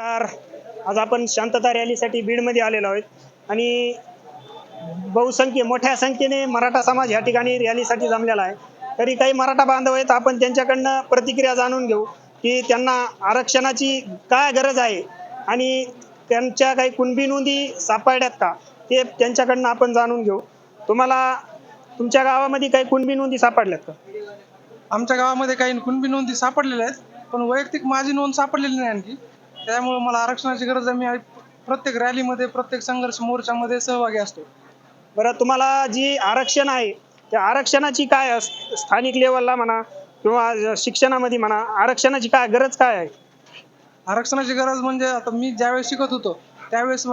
आज आपण शांतता रॅलीसाठी बीडमध्ये आलेलो आहोत. आणि बहुसंख्य मोठ्या संख्येने मराठा समाज या ठिकाणी रॅलीसाठी जमलेला आहे. तरी काही मराठा बांधव आहेत आपण त्यांच्याकडनं प्रतिक्रिया जाणून घेऊ की त्यांना आरक्षणाची काय गरज आहे आणि त्यांच्या काही कुणबी नोंदी सापडल्यात का ते त्यांच्याकडनं आपण जाणून घेऊ. तुम्हाला तुमच्या गावामध्ये काही कुणबी नोंदी सापडल्यात का? आमच्या गावामध्ये काही कुणबी नोंदी सापडलेल्या आहेत पण वैयक्तिक माझी नोंद सापडलेली नाही आणखी. त्यामुळे मला आरक्षणाची गरज आहे. मी प्रत्येक रॅलीमध्ये प्रत्येक संघर्ष मोर्चामध्ये सहभागी असतो. बरं तुम्हाला जी आरक्षण आहे त्या आरक्षणाची काय स्थानिक लेवलला म्हणा किंवा शिक्षणामध्ये म्हणा आरक्षणाची काय गरज काय आहे? आरक्षणाची गरज म्हणजे आता मी ज्यावेळेस शिकत होतो त्यावेळेस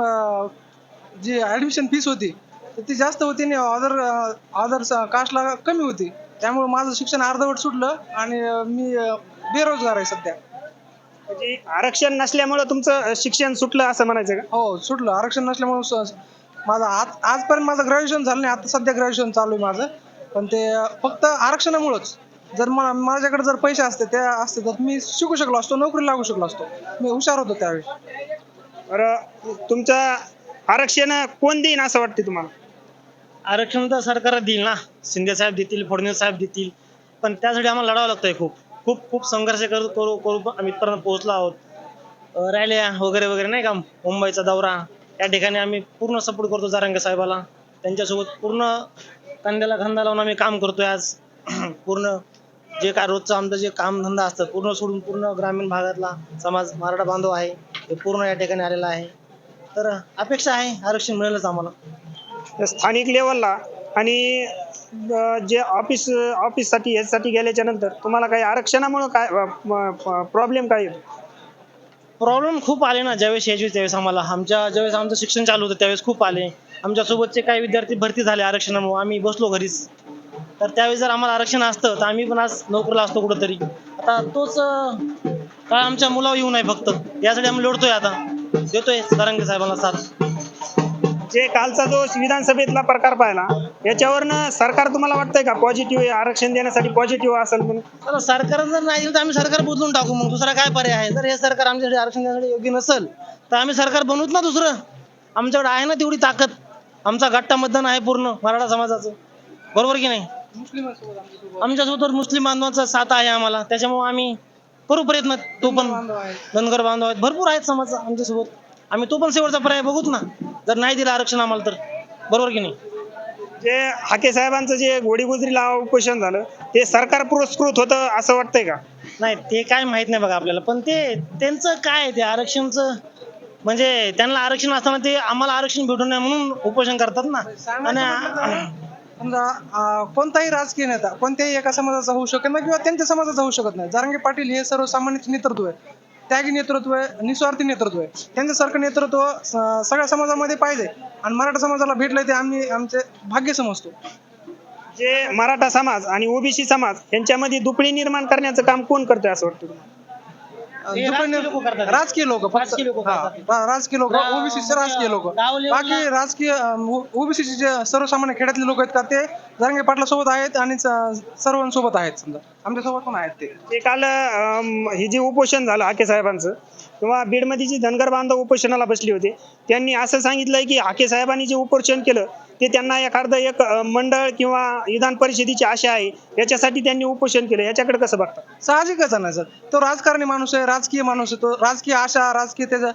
जी ऍडमिशन फीस होती ती जास्त होती आणि अदर अदर कास्टला कमी होती. त्यामुळे माझं शिक्षण अर्धवट सुटलं आणि मी बेरोजगार आहे सध्या. म्हणजे आरक्षण नसल्यामुळं तुमचं शिक्षण सुटलं असं म्हणायचं का? हो सुटलं. आरक्षण नसल्यामुळे स- माझं आज आजपर्यंत माझं ग्रॅज्युएशन झालं नाही आता सध्या ग्रॅज्युएशन चालू आहे माझं. पण ते फक्त आरक्षणामुळंच. जर मला माझ्याकडे जर पैसे असते ते असते तर मी शिकू शकलो असतो नोकरी लागू शकलो असतो. मी हुशार होतो त्यावेळी बरं तुमचं आरक्षण कोण देईन असं वाटतं तुम्हाला? आरक्षण तर सरकार देईल ना. शिंदे साहेब देतील फडणवीस साहेब देतील. पण त्यासाठी आम्हाला लढावं लागतंय खूप. खूप खूप संघर्ष करू करू करू आम्ही इथपर्यंत पोहोचलो आहोत. रॅल्या वगैरे वगैरे नाही का? मुंबईचा दौरा. या ठिकाणी आम्ही पूर्ण सपोर्ट करतो जारंगे साहेबाला. त्यांच्यासोबत पूर्ण कांद्याला खांदा लावून आम्ही काम करतोय आज. पूर्ण जे काय रोजचं आमचं जे कामधंदा असतं पूर्ण सोडून पूर्ण ग्रामीण भागातला समाज मराठा बांधव आहे हे पूर्ण या ठिकाणी आलेला आहे. तर अपेक्षा आहे आरक्षण मिळेलच आम्हाला. स्थानिक लेवलला आणि जे ऑफिस ऑफिससाठी ह्यासाठी गेल्याच्यानंतर तुम्हाला काही आरक्षणामुळं काय प्रॉब्लेम काय येतो? प्रॉब्लेम खूप आले ना ज्यावेळेस यायची त्यावेळेस आम्हाला. आमच्या ज्यावेळेस आमचं शिक्षण चालू होतं त्यावेळेस खूप आले. आमच्या सोबतचे काही विद्यार्थी भरती झाले आरक्षणामुळे. आम्ही बसलो घरीच. तर त्यावेळेस जर आम्हाला आरक्षण असतं तर आम्ही पण आज नोकरीला असतो कुठंतरी. आता तोच काय काळ आमच्या मुलावर येऊ नये फक्त. यासाठी आम्ही लढतोय आता. देतोय सारंगे साहेबांना साथ. जे कालचा जो विधानसभेतला प्रकार पाहिला याच्यावरनं सरकार तुम्हाला वाटतंय का पॉझिटिव्ह आरक्षण देण्यासाठी पॉझिटिव्ह असेल म्हणून? तर सरकार जर नाही दिलं तर आम्ही सरकार बदलून टाकू मग. दुसरा काय पर्याय आहे? जर हे सरकार आमच्यासाठी आरक्षण देण्यासाठी योग्य नसेल तर आम्ही सरकार बनवूच ना दुसरं. आमच्याकडे आहे ना तेवढी ताकद. आमचा गट्टा मतदान आहे पूर्ण मराठा समाजाचं. बरोबर की नाही? आमच्यासोबत मुस्लिम बांधवांचा साथ आहे आम्हाला. त्याच्यामुळे आम्ही करू प्रयत्न. तो पण धनगर बांधव आहेत. भरपूर आहेत समाज आमच्यासोबत. आम्ही तो पण शेवटचा पर्याय बघूच ना. जर नाही दिलं आरक्षण आम्हाला तर. बरोबर की नाही? जे हाके साहेबांचं जे गोडीगुजरीला उपोषण झालं ते सरकार पुरस्कृत होतं असं वाटतंय का? नाही ते काय माहीत नाही बघा आपल्याला. पण ते त्यांचं काय आहे ते आरक्षणचं? म्हणजे त्यांना आरक्षण असताना ते आम्हाला आरक्षण भेटू नये म्हणून उपोषण करतात ना. आणि समजा अं, कोणताही राजकीय नेता कोणत्याही एका समाजाचा होऊ शकत नाही किंवा त्यांच्या समाजाचा होऊ शकत नाही. जारंगे पाटील हे सर्वसामान्य नेतृत्व आहे. त्यागी नेतृत्व आहे निस्वार्थी नेतृत्व आहे. त्यांच्यासारखं नेतृत्व सगळ्या समाजामध्ये पाहिजे. आणि मराठा समाजाला भेटलंय ते आम्ही आमचे भाग्य समजतो. जे मराठा समाज आणि ओबीसी समाज यांच्यामध्ये दुपडी निर्माण करण्याचं काम कोण करतोय असं वाटतं तुम्हाला? राजकीय लोकं करतात. राजकीय लोक राजकीय लोकं करतात. राजकीय लोक गाव- ओबीसीचे राजकीय लोक बाकी राजकीय ओबीसीचे जे सर्वसामान्य खेड्यातले लोक आहेत का ते जारंगे पाटला सोबत आहेत आणि स- सर्वांसोबत आहेत समजा आमच्यासोबत पण आहेत ते ते काल हे जे उपोषण झालं हाके साहेबांचं किंवा बीडमध्ये जी धनगर बांधव उपोषणाला बसले होते त्यांनी असं सांगितलंय की हाके साहेबांनी जे उपोषण केलं ते त्यांना एखादं एक मंडळ किंवा विधान परिषदेची आशा आहे याच्यासाठी त्यांनी उपोषण केलं. याच्याकडे कसं बघता? साहजिकच आहे ना सर. तो राजकारणी माणूस आहे राजकीय माणूस आहे तो राजकीय आशा राजकीय त्याचं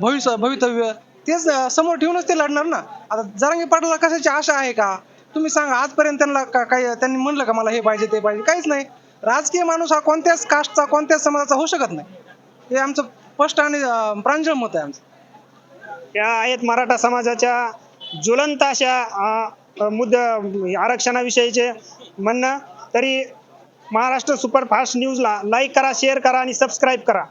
भविष्य भवितव्य तेच समोर ठेवूनच ते लढणार ना. आता जरांगी पाटलाला कशाची आशा आहे का? तुम्ही सांगा आजपर्यंत त्यांना काही त्यांनी म्हणलं का मला हे पाहिजे ते पाहिजे? काहीच नाही. राजकीय माणूस हा कोणत्याच कास्टचा कोणत्याच समाजाचा होऊ शकत नाही. हे आमचं स्पष्ट आणि प्रांजळ मत आहे आमचं. त्या आहेत मराठा समाजाच्या ज्वलंत अशा अं, मुद्दा आरक्षणाविषयीचे म्हणणं. तरी महाराष्ट्र सुपरफास्ट न्यूजला लाईक करा शेअर करा आणि सबस्क्राईब करा.